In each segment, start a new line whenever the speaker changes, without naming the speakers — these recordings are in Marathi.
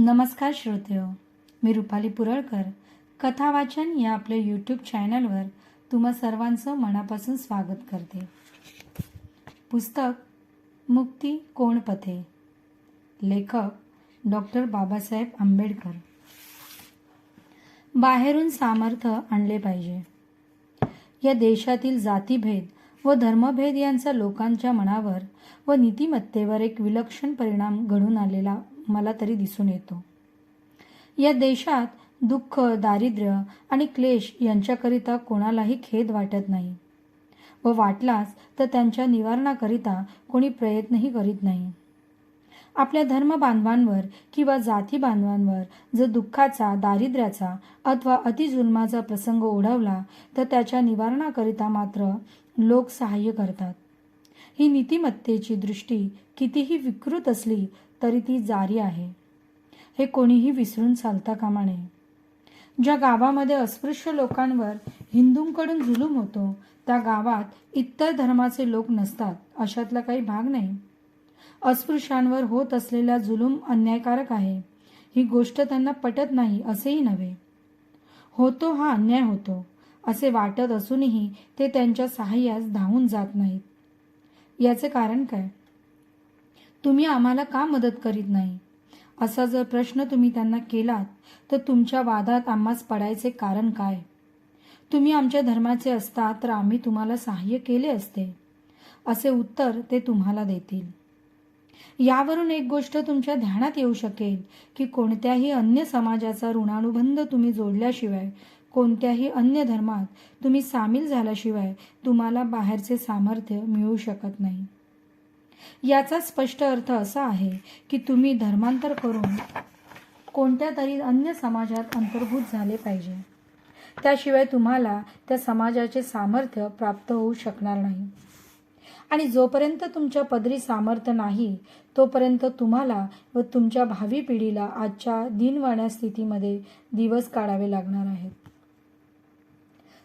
नमस्कार श्रोतेहो मी रुपाली पुरळकर. कथावाचन या आपल्या यूट्यूब चॅनलवर तुम्हा सर्वांचं मनापासून स्वागत करते. पुस्तक मुक्ती कोण पथे? लेखक डॉक्टर बाबासाहेब आंबेडकर. बाहेरून सामर्थ्य आणले पाहिजे. या देशातील जातीभेद व धर्मभेद यांचा लोकांच्या मनावर व नीतिमत्तेवर एक विलक्षण परिणाम घडून आलेला मला तरी दिसून येतो. या देशात दुःख दारिद्र्य आणि क्लेश यांच्याकरिता कोणालाही खेद वाटत नाही. व वाटलाच तर त्यांच्या निवारणाकरिता कोणी प्रयत्नही करीत नाही. आपल्या धर्म बांधवांवर किंवा जाती बांधवांवर जर दुःखाचा दारिद्र्याचा अथवा अतिजुल्माचा प्रसंग ओढवला तर त्याच्या निवारणाकरिता मात्र लोक सहाय्य करतात. ही नीतिमत्तेची दृष्टी कितीही विकृत असली तरी ती जारी आहे. हे कोणीही विसरून चालता कामा नये. ज्या गावामध्ये अस्पृश्य लोकांवर हिंदूंकडून जुलूम होतो त्या गावात इतर धर्माचे लोक नसतात अशातला काही भाग नाही. अस्पृश्यांवर होत असलेला जुलूम अन्यायकारक आहे. ही गोष्ट त्यांना पटत नाही असेही नव्हे. होतो हा अन्याय होतो असे वाटत असूनही ते त्यांच्या सहाय्यास धावून जात नाहीत. याचे कारण काय? तुम्ही आम्हाला का मदत करीत नाही? असा जर प्रश्न तुम्ही त्यांना केलात तर तुमच्या वादात आम्हास पडायचे कारण काय? तुम्ही आमच्या धर्माचे असता तर आम्ही तुम्हाला सहाय्य केले असते. असे उत्तर ते तुम्हाला देतील. यावरून एक गोष्ट तुमच्या ध्यानात येऊ शकेल की कोणत्याही अन्य समाजाचा ऋणानुबंध तुम्ही जोडल्याशिवाय कोणत्याही अन्य धर्मात तुम्ही सामील झाल्याशिवाय तुम्हाला बाहेरचे सामर्थ्य मिळू शकत नाही. याचा स्पष्ट अर्थ असा आहे की तुम्ही धर्मांतर करून कोणत्या तरी अन्य समाजात अंतर्भूत झाले पाहिजे. त्याशिवाय तुम्हाला त्या समाजाचे सामर्थ्य प्राप्त होऊ शकणार नाही. आणि जोपर्यंत तुमच्या पदरी सामर्थ्य नाही तोपर्यंत तुम्हाला व तुमच्या भावी पिढीला आजच्या दिनवाण्या स्थितीमध्ये दिवस काढावे लागणार आहेत.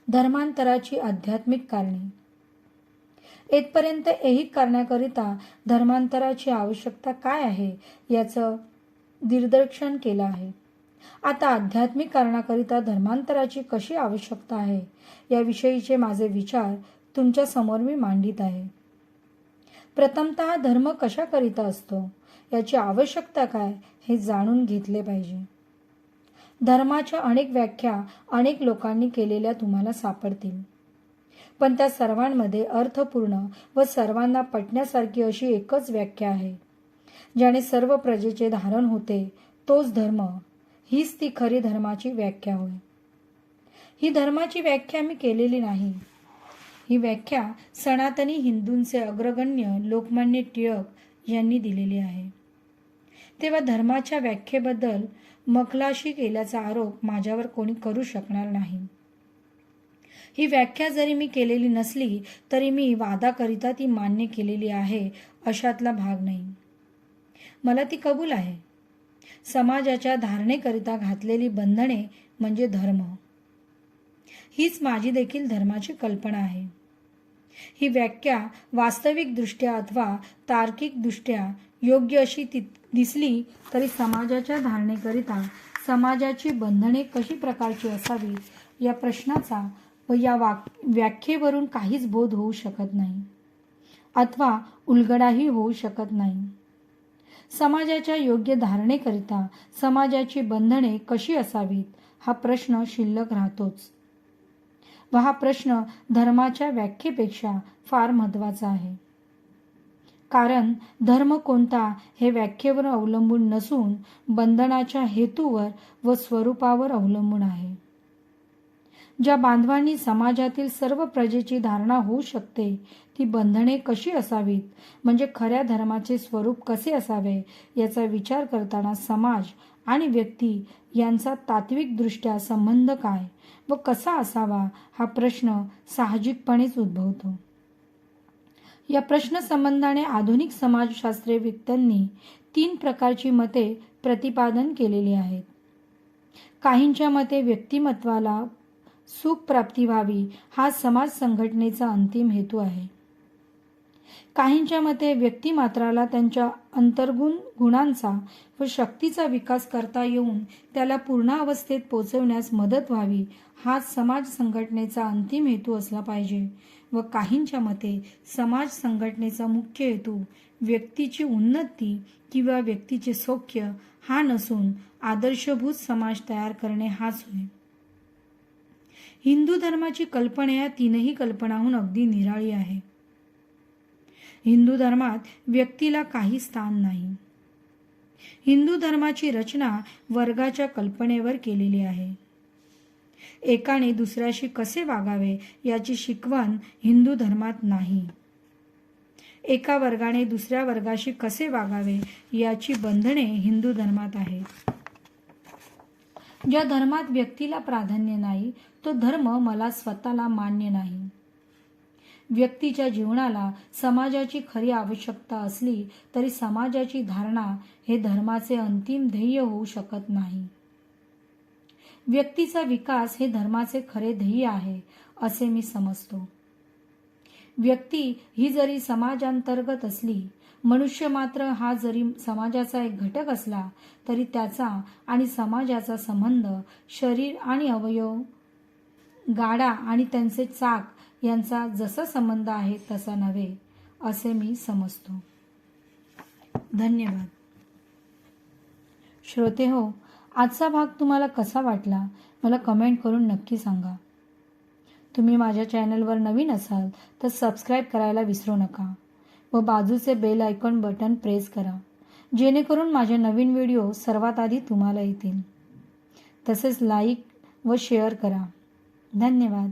धर्मांतराची आध्यात्मिक कारणे. येथपर्यंत ऐहिक करण्याकरिता धर्मांतराची आवश्यकता काय आहे याचं दिग्दर्शन केलं आहे. आता आध्यात्मिक कारणाकरिता धर्मांतराची कशी आवश्यकता आहे याविषयीचे माझे विचार तुमच्यासमोर मी मांडित आहे. प्रथमत धर्म कशाकरिता असतो याची आवश्यकता काय हे जाणून घेतले पाहिजे. धर्माच्या अनेक व्याख्या अनेक लोकांनी केलेल्या तुम्हाला सापडतील. पण त्या सर्वांमध्ये अर्थपूर्ण व सर्वांना पटण्यासारखी अशी एकच व्याख्या आहे. ज्याने सर्व प्रजेचे धारण होते तोच धर्म. हीच ती खरी धर्माची व्याख्या होय. ही धर्माची व्याख्या मी केलेली नाही. ही व्याख्या सनातनी हिंदूंचे अग्रगण्य लोकमान्य टिळक यांनी दिलेली आहे. तेव्हा धर्माच्या व्याख्येबद्दल मखलाशी केल्याचा आरोप माझ्यावर कोणी करू शकणार नाही. ही व्याख्या जरी मी केलेली नसली तरी मी वादाकरिता ती मान्य केलेली आहे अशातला भाग नाही. मला ती कबूल आहे. समाजाच्या धारणेकरिता घातलेली बंधने म्हणजे धर्म. हीच माझी देखील धर्माची कल्पना आहे. ही व्याख्या वास्तविकदृष्ट्या अथवा तार्किकदृष्ट्या योग्य अशी ती दिसली तरी समाजाच्या धारणेकरिता समाजाची बंधने कशी प्रकारची असावी या प्रश्नाचा व या वाक व्याख्येवरून काहीच बोध होऊ शकत नाही. अथवा उलगडाही होऊ शकत नाही. समाजाच्या योग्य धारणेकरिता समाजाची बंधने कशी असावीत हा प्रश्न शिल्लक राहतोच. व हा प्रश्न धर्माच्या व्याख्येपेक्षा फार महत्त्वाचा आहे. कारण धर्म कोणता हे व्याख्येवर अवलंबून नसून बंधनाच्या हेतूवर व स्वरूपावर अवलंबून आहे. ज्या बांधवांनी समाजातील सर्व प्रजेची धारणा होऊ शकते ती बंधने कशी असावीत? म्हणजे खऱ्या धर्माचे स्वरूप कसे असावे? याचा विचार करताना समाज आणि व्यक्ती यांचा तात्विकदृष्ट्या संबंध काय व कसा असावा हा प्रश्न साहजिकपणेच उद्भवतो. या प्रश्नसंबंधाने आधुनिक समाजशास्त्रीय व्यक्तींनी तीन प्रकारची मते प्रतिपादन केलेली आहेत. काहींच्या मते व्यक्तिमत्वाला सुख प्राप्ती व्हावी हा समाज संघटनेचा अंतिम हेतू आहे. काहींच्या मते व्यक्तिमात्राला त्यांच्या अंतर्गुण गुणांचा व शक्तीचा विकास करता येऊन त्याला पूर्णावस्थेत पोचवण्यास मदत व्हावी हा समाज संघटनेचा अंतिम हेतू असला पाहिजे व काहींच्या मते समाज संघटनेचा मुख्य हेतू व्यक्तीची उन्नती किंवा व्यक्तीचे सौख्य हा नसून आदर्शभूत समाज तयार करणे हाच होय. हिंदू धर्माची कल्पना या तीनही कल्पनाहून अगदी निराळी आहे. हिंदू धर्मात व्यक्तीला काही स्थान नाही. हिंदू धर्माची रचना वर्गाच्या कल्पनेवर केलेली आहे. एकाने दुसऱ्याशी कसे वागावे याची शिकवण हिंदू धर्मात नाही. एका वर्गाने दुसऱ्या वर्गाशी कसे वागावे याची बंधने हिंदू धर्मात आहेत. ज्या धर्मात व्यक्तीला प्राधान्य नाही तो धर्म मला स्वतःला मान्य नाही. व्यक्तीच्या जीवनाला समाजाची खरी आवश्यकता असली तरी समाजाची धारणा हे धर्माचे अंतिम ध्येय होऊ शकत नाही. व्यक्तीचा विकास हे धर्माचे खरे ध्येय आहे असे मी समजतो. व्यक्ती ही जरी समाजांतर्गत असली मनुष्य मात्र हा जरी समाजाचा एक घटक असला तरी त्याचा आणि समाजाचा संबंध शरीर आणि अवयव गाडा आणि त्यांचे चाक यांचा जसा संबंध आहे तसा नव्हे असे मी समजतो. धन्यवाद. श्रोते हो आजचा भाग तुम्हाला कसा वाटला? मला कमेंट करून नक्की सांगा. तुम्ही माझ्या चॅनलवर नवीन असाल तर सबस्क्राईब करायला विसरू नका. व बाजूचे बेल आयकॉन बटन प्रेस करा. जेणेकरून माझे नवीन व्हिडिओ सर्वात आधी तुम्हाला येतील. तसेच लाईक व शेअर करा. धन्यवाद.